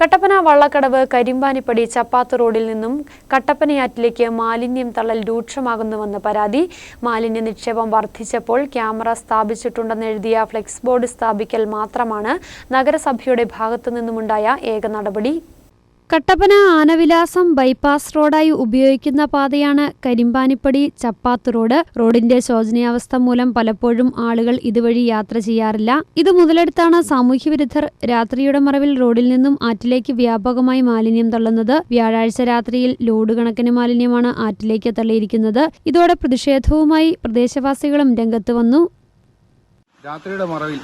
കട്ടപ്പന വള്ളക്കടവ് കരിമ്പാനിപ്പടി ചപ്പാത്ത് റോഡിൽ നിന്നും കട്ടപ്പനയാറ്റിലേക്ക് മാലിന്യം തള്ളൽ രൂക്ഷമാകുന്നുവെന്ന് പരാതി. മാലിന്യ നിക്ഷേപം വർദ്ധിച്ചപ്പോൾ ക്യാമറ സ്ഥാപിച്ചിട്ടുണ്ടെന്ന് എഴുതിയ ഫ്ലെക്സ് ബോർഡ് സ്ഥാപിക്കൽ മാത്രമാണ് നഗരസഭയുടെ ഭാഗത്തു നിന്നുമുണ്ടായ ഏക നടപടി. കട്ടപ്പന ആനവിലാസം ബൈപ്പാസ് റോഡായി ഉപയോഗിക്കുന്ന പാതയാണ് കരിമ്പാനിപ്പടി ചപ്പാത്ത് റോഡ്. റോഡിന്റെ ശോചനീയാവസ്ഥ മൂലം പലപ്പോഴും ആളുകൾ ഇതുവഴി യാത്ര ചെയ്യാറില്ല. ഇത് മുതലെടുത്താണ് സാമൂഹ്യവിരുദ്ധർ രാത്രിയുടെ മറവിൽ റോഡിൽ നിന്നും ആറ്റിലേക്ക് വ്യാപകമായി മാലിന്യം തള്ളുന്നത്. വ്യാഴാഴ്ച രാത്രിയിൽ ലോഡ് കണക്കിന് മാലിന്യമാണ് ആറ്റിലേക്ക് തള്ളിയിരിക്കുന്നത്. ഇതോടെ പ്രതിഷേധവുമായി പ്രദേശവാസികളും രംഗത്ത് വന്നു. രാത്രിയുടെ മറവിൽ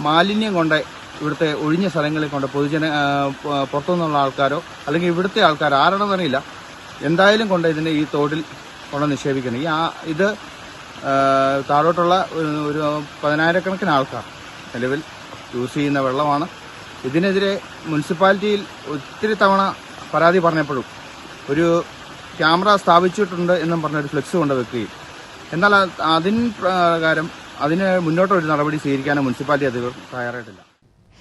മാലിന്യം കൊണ്ട് ഇവിടുത്തെ ഒഴിഞ്ഞ സ്ഥലങ്ങളിൽ കൊണ്ട് പൊതുജന പുറത്തുനിന്നുള്ള ആൾക്കാരോ അല്ലെങ്കിൽ ഇവിടുത്തെ ആൾക്കാർ ആരാണെന്ന് അറിയില്ല എന്തായാലും കൊണ്ട് ഇതിനെ ഈ തോടിൽ കൊണ്ട് നിക്ഷേപിക്കണം ഈ ആ ഇത് താഴോട്ടുള്ള ഒരു പതിനായിരക്കണക്കിന് ആൾക്കാർ നിലവിൽ യൂസ് ചെയ്യുന്ന വെള്ളമാണ്. ഇതിനെതിരെ മുനിസിപ്പാലിറ്റിയിൽ ഒത്തിരി തവണ പരാതി പറഞ്ഞപ്പോഴും ഒരു ക്യാമറ സ്ഥാപിച്ചിട്ടുണ്ട് എന്നും പറഞ്ഞൊരു ഫ്ലെക്സ് കൊണ്ട് വെക്കുകയും എന്നാൽ അത് അതിൻ പ്രകാരം അതിന് മുന്നോട്ടൊരു നടപടി സ്വീകരിക്കാനും മുനിസിപ്പാലിറ്റി അധികൃതർ തയ്യാറായിട്ടില്ല.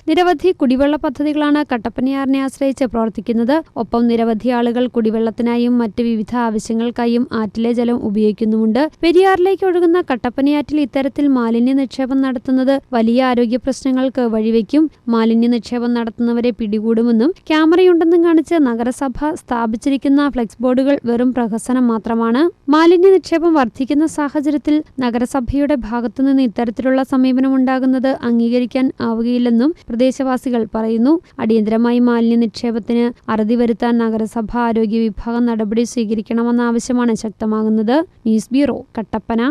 നിരവധി കുടിവെള്ള പദ്ധതികളാണ് കട്ടപ്പനയാറിനെ ആശ്രയിച്ച് പ്രവർത്തിക്കുന്നത്. ഒപ്പം നിരവധി ആളുകൾ കുടിവെള്ളത്തിനായും മറ്റ് വിവിധ ആവശ്യങ്ങൾക്കായും ആറ്റിലെ ജലം ഉപയോഗിക്കുന്നുമുണ്ട്. പെരിയാറിലേക്ക് ഒഴുകുന്ന കട്ടപ്പനയാറ്റിൽ ഇത്തരത്തിൽ മാലിന്യ നിക്ഷേപം നടത്തുന്നത് വലിയ ആരോഗ്യ പ്രശ്നങ്ങൾക്ക് വഴിവെക്കും. മാലിന്യ നിക്ഷേപം നടത്തുന്നവരെ പിടികൂടുമെന്നും ക്യാമറയുണ്ടെന്നും കാണിച്ച് നഗരസഭ സ്ഥാപിച്ചിരിക്കുന്ന ഫ്ലെക്സ് ബോർഡുകൾ വെറും പ്രഹസനം മാത്രമാണ്. മാലിന്യ നിക്ഷേപം വർദ്ധിക്കുന്ന സാഹചര്യത്തിൽ നഗരസഭയുടെ ഭാഗത്തുനിന്ന് ഇത്തരത്തിലുള്ള സമീപനം സമീപനമുണ്ടാകുന്നത് അംഗീകരിക്കാൻ ആവുകയില്ലെന്നും പ്രദേശവാസികൾ പറയുന്നു അടിയന്തരമായി മാലിന്യ നിക്ഷേപത്തിന് അറുതി വരുത്താൻ നഗരസഭ ആരോഗ്യ വിഭാഗം നടപടി സ്വീകരിക്കണമെന്ന ആവശ്യമാണ് ശക്തമാകുന്നത്. News bureau Kattappana.